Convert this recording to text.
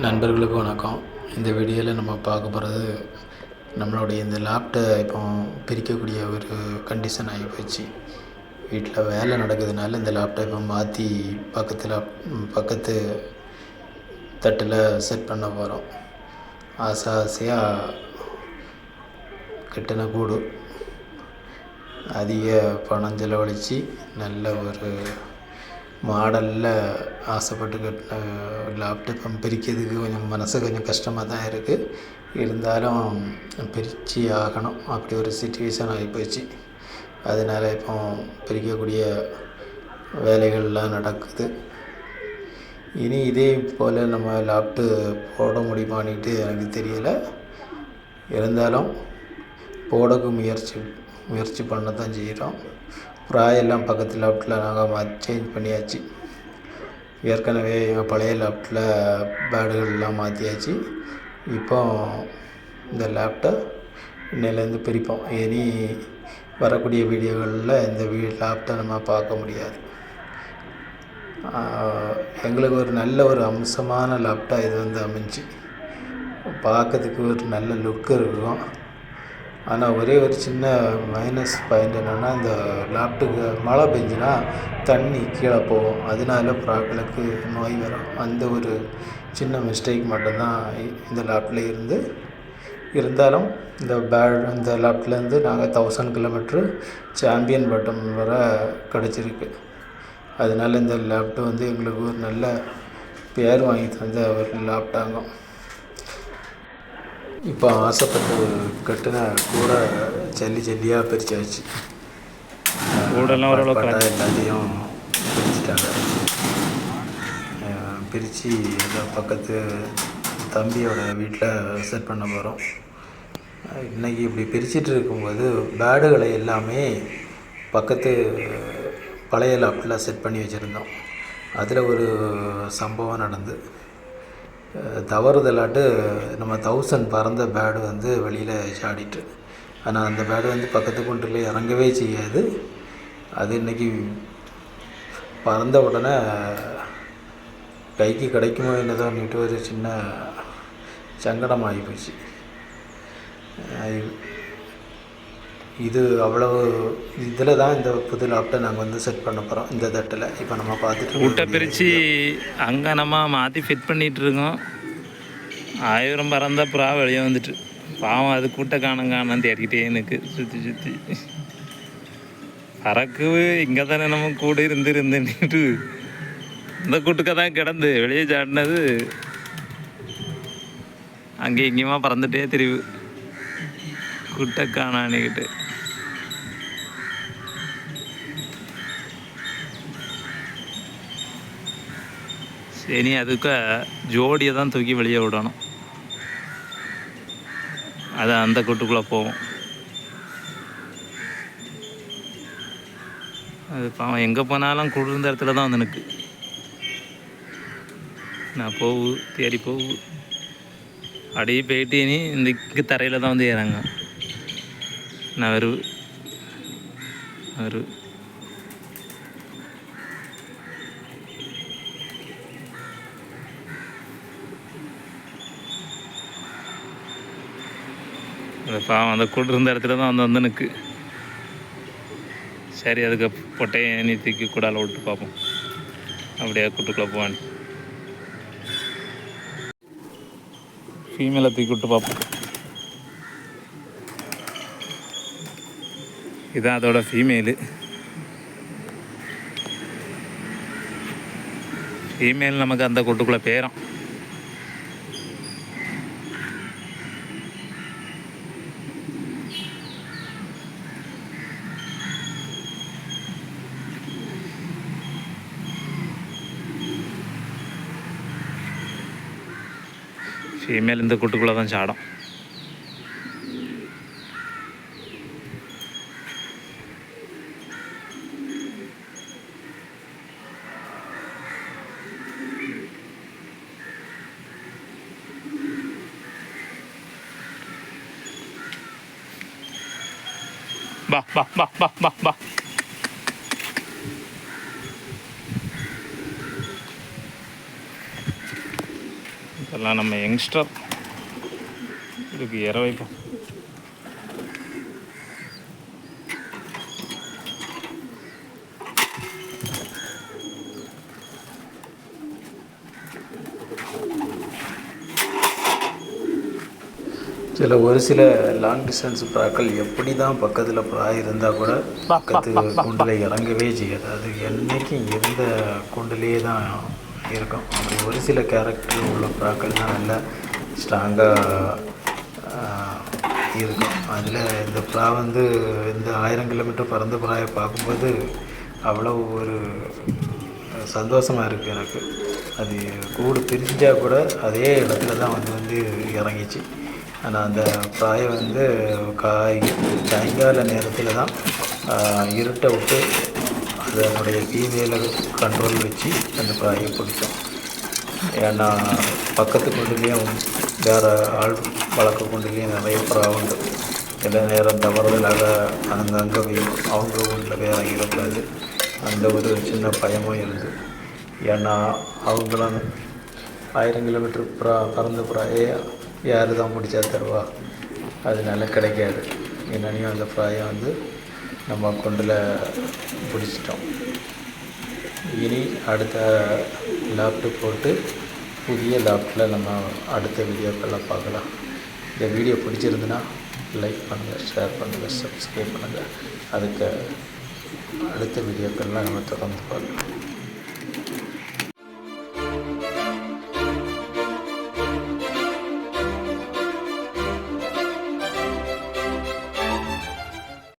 நண்பர்களுக்கு வணக்கம். இந்த வீடியோவில் நம்ம பார்க்க போகிறது நம்மளுடைய இந்த லேப்டை இப்போ பிரிக்கக்கூடிய ஒரு கண்டிஷன் ஆகி போச்சு. வீட்டில் வேலை நடக்கிறதுனால இந்த லேப்டை இப்போ மாற்றி பக்கத்தில் பக்கத்து தட்டில் செட் பண்ண போகிறோம் ஆசை ஆசையாக கிட்டன கூடும் அதிக பணம் செலவழித்து நல்ல ஒரு மாடலில் ஆசைப்பட்டு கட்டின லேப்டாப் பிரிக்கிறதுக்கு கொஞ்சம் மனசு கொஞ்சம் கஷ்டமாக தான் இருக்குது இருந்தாலும் பிரித்து ஆகணும். அப்படி ஒரு சுச்சுவேஷன் ஆகிப்போச்சு அதனால் இப்போ பிரிக்கக்கூடிய வேலைகள்லாம் நடக்குது. இனி இதே போல் நம்ம லாப்டு போட முடியுமான்ட்டு எனக்கு தெரியலை. இருந்தாலும் போடக்கு முயற்சி முயற்சி பண்ண தான் செய்கிறோம் ராயெல்லாம் பக்கத்து லேப்டில் நாங்கள் மா சேஞ்ச் பண்ணியாச்சு. ஏற்கனவே எங்கள் பழைய லேப்டில் பேடுகள்லாம் மாற்றியாச்சு இப்போ இந்த லேப்டை இன்னையிலேருந்து பிரிப்போம். இனி வரக்கூடிய வீடியோகளில் இந்த வீ லேப்டை நம்ம பார்க்க முடியாது. எங்களுக்கு ஒரு நல்ல ஒரு அம்சமான லேப்டாப் இது வந்து அமைஞ்சு. பார்க்கறதுக்கு ஒரு நல்ல லுக் இருக்கும். ஆனால் ஒரே ஒரு சின்ன மைனஸ் பாயிண்ட் என்னென்னா இந்த லேப்டுக்கு மழை பெஞ்சுன்னா தண்ணி கீழே போகும். அதனால ப்ராக்களுக்கு நோய் வரும். அந்த ஒரு சின்ன மிஸ்டேக் மட்டும்தான் இந்த லேப்டில் இருந்து இருந்தாலும் இந்த பேட் இந்த லேப்ட்லேருந்து நாங்கள் தௌசண்ட் கிலோமீட்ரு சாம்பியன் பட்டம் வர கிடச்சிருக்கு. அதனால இந்த லேப்டாப் வந்து எங்களுக்கு ஒரு நல்ல பேர் வாங்கி தந்த ஒரு லேப்டாங்கும் இப்போ ஆசைப்பட்டு கட்டின கூட ஜல்லி ஜல்லியாக பிரிச்சாச்சு. கூடெல்லாம் ஓரளவுக்கு எல்லாத்தையும் பிரிச்சுட்டாங்க. பிரித்து இந்த பக்கத்து தம்பியோட வீட்டில் செட் பண்ண போகிறோம் இன்றைக்கி இப்படி பிரிச்சுட்டு இருக்கும்போது பேடுகளை எல்லாமே பக்கத்து பழைய லாப்டில் செட் பண்ணி வச்சுருந்தோம். அதில் ஒரு சம்பவம் நடந்து தவறுதலாட்டு நம்ம தௌசண்ட் பறந்த பேடு வந்து வெளியில் சாடிட்டு. ஆனால் அந்த பேடு வந்து பக்கத்து குன்றில் இறங்கவே செய்யாது. அது இன்றைக்கி பறந்த உடனே கைக்கு கிடைக்குமோ என்னதோன்னுட்டு ஒரு சின்ன சங்கடமாகி போச்சு. இது அவ்வளவு இதில் தான் இந்த புது லேப்டாப் நாங்கள் வந்து செட் பண்ண போகிறோம் இந்த தட்டில். இப்போ நம்ம பார்த்துட்டு கூட்டை பிரித்து அங்கே நம்ம மாற்றி ஃபிட் பண்ணிகிட்டு இருக்கோம். ஆயிரம் பறந்த புறா வெளியே வந்துட்டு. பாவம் அது கூட்ட காணும் காணும் தேடிக்கிட்டே எனக்கு சுற்றி சுற்றி பறக்கு இங்கே தானே நம்ம கூட இருந்து இருந்துட்டு இந்த கூட்டுக்க தான் கிடந்து வெளியே சாட்டினது அங்கே இங்கேயுமா பறந்துட்டே தெரிவு. கூட்ட காணான்னுக்கிட்டு சரி அதுக்கு ஜோடியை தான் தூக்கி வெளியே விடணும் அது அந்த கூட்டுக்குள்ளே போவோம் அது பாவம் எங்கே போனாலும் குளிர்ந்த இடத்துல தான் வந்து நிற்கு நான் போகு தேடி போகு அப்படியே போயிட்டு இனி இந்த இங்கே தரையில் தான் வந்து ஏறாங்க நான் வரு வரு அந்த பாவம் அந்த கூட்டு இருந்த இடத்துல தான் வந்து வந்து நிற்கு சரி அதுக்கு பொட்டையை நீ தூக்கி கூடால விட்டு பார்ப்போம். அப்படியே கூட்டுக்குள்ளே போவான். ஃபீமேலை தூக்கி விட்டு பார்ப்போம். இதுதான் அதோட ஃபீமேலு ஃபீமேல் நமக்கு அந்த கூட்டுக்குள்ளே பேரும். ஃபீமேல் இந்த கூட்டுக்குள்ளே தான் சாடும் பா பா பா பா பா இதெல்லாம் நம்ம யங்ஸ்டர். இதுக்கு இற வைப்போம். சில ஒரு சில லாங் டிஸ்டன்ஸ் புறாக்கள் எப்படி தான் பக்கத்தில் புறா இருந்தால் கூட பக்கத்து கூண்டில் இறங்கவே செய்யாது. அது என்றைக்கும் இருந்த கூண்டிலே தான் இருக்கும் அப்படி ஒரு சில கேரக்டர் உள்ள புறாக்கள் தான் நல்லா ஸ்ட்ராங்காக இருக்கும். அதில் இந்த புறா வந்து இந்த ஆயிரம் கிலோமீட்டர் பறந்த புறாயை பார்க்கும்போது அவ்வளோ ஒரு சந்தோஷமாக இருக்குது எனக்கு. அது கூடு பிரிஞ்சால் கூட அதே இடத்துல தான் வந்து வந்து இறங்கிச்சு. ஆனால் அந்த பிராயை வந்து காய் சாயங்கால நேரத்தில் தான் இருட்டை விட்டு அதனுடைய ஃபீமேலை கண்ட்ரோல் வச்சு அந்த பிராயை பிடிச்சோம். ஏன்னா பக்கத்து கொண்டுலேயும் வேறு ஆள் வளர்க்க கொண்டுலேயும் நிறைய புறா உண்டு. சில நேரம் தவறுதலாக அங்கங்கே போய் அவங்க ஊரில் வேற இருக்கக்கூடாது அந்த ஒரு சின்ன பயமும் இருந்து. ஏன்னா அவங்களும் ஆயிரம் கிலோமீட்டர் புறா பறந்த புறாயே யார் தான் பிடிச்சா தருவா? அதனால கிடைக்காது. என்னன்னையும் அந்த புறாயை வந்து நம்ம கொண்டில் பிடிச்சிட்டோம். இனி அடுத்த லாப்டு போட்டு புதிய லாப்டில் நம்ம அடுத்த வீடியோக்களை பார்க்கலாம். இந்த வீடியோ பிடிச்சிருந்துன்னா லைக் பண்ணுங்கள் ஷேர் பண்ணுங்கள் சப்ஸ்கிரைப் பண்ணுங்கள் அதுக்கு அடுத்த வீடியோக்கள்லாம் நம்ம தொடர்ந்து பார்க்கலாம்.